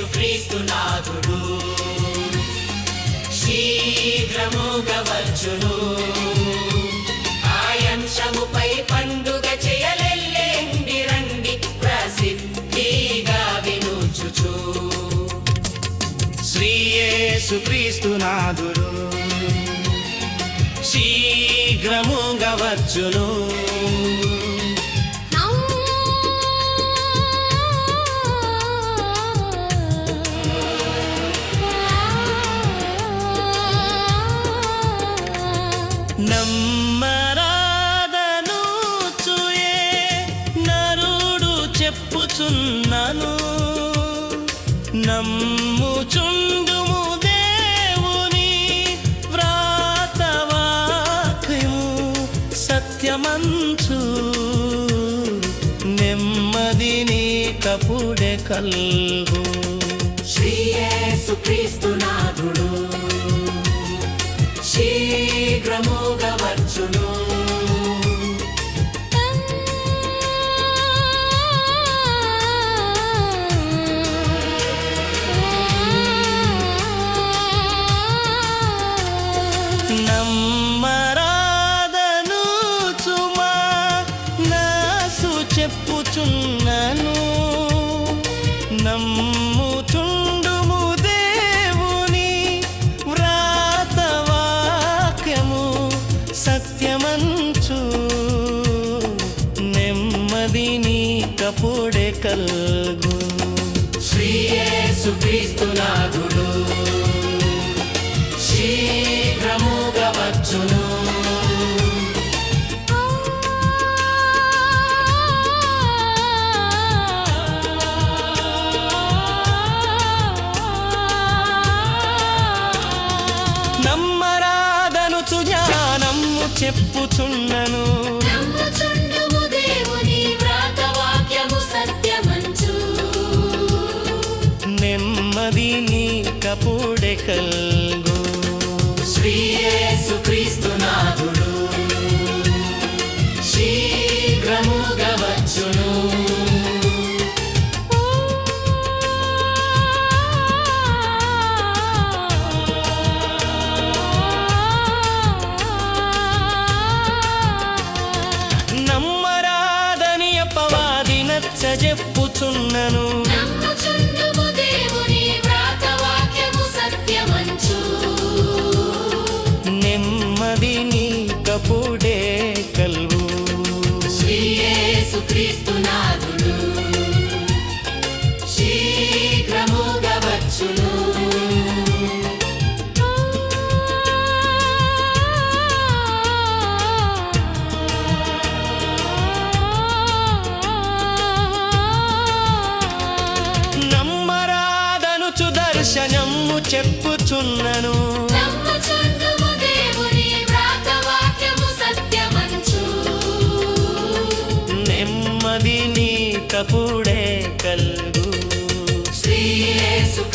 యేసుక్రీస్తు నాథుడు. శీఘ్రముగా వచ్చును ఆయంశముపై పండుగ చేయలెల్లెండి రండి ప్రసిద్ధిగా వినుచుచు శ్రీ క్రీస్తు నాథుడు. శీఘ్రముగా వచ్చును నమ్మరాదను చుయే నరుడు చెప్పుచున్నను. నమ్ముచుండుము దేవుని వ్రాతవాక్యము సత్యమంచు. నెమ్మదిని కపుడే కల్గు. శ్రీయేసు క్రీస్తు నాథుడు. శీఘ్రముగా వచ్చును ఉంచు నెమ్మది నీ కపుడే కల్గు. శ్రీయేసు క్రీస్తు నాథుడు. చెప్పుచున్నను. నెమ్మది నీ కపుడే చెప్పుచున్నను.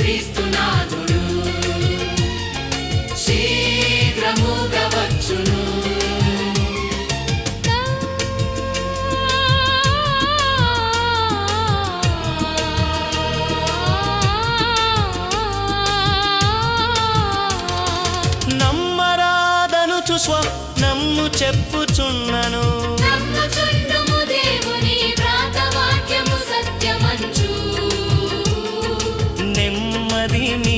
శ్రీయేసు శీఘ్రముగా వచ్చును నమ్మరాదనుచు స్వప్నము చెప్పుచున్నను. నెమ్మది నీ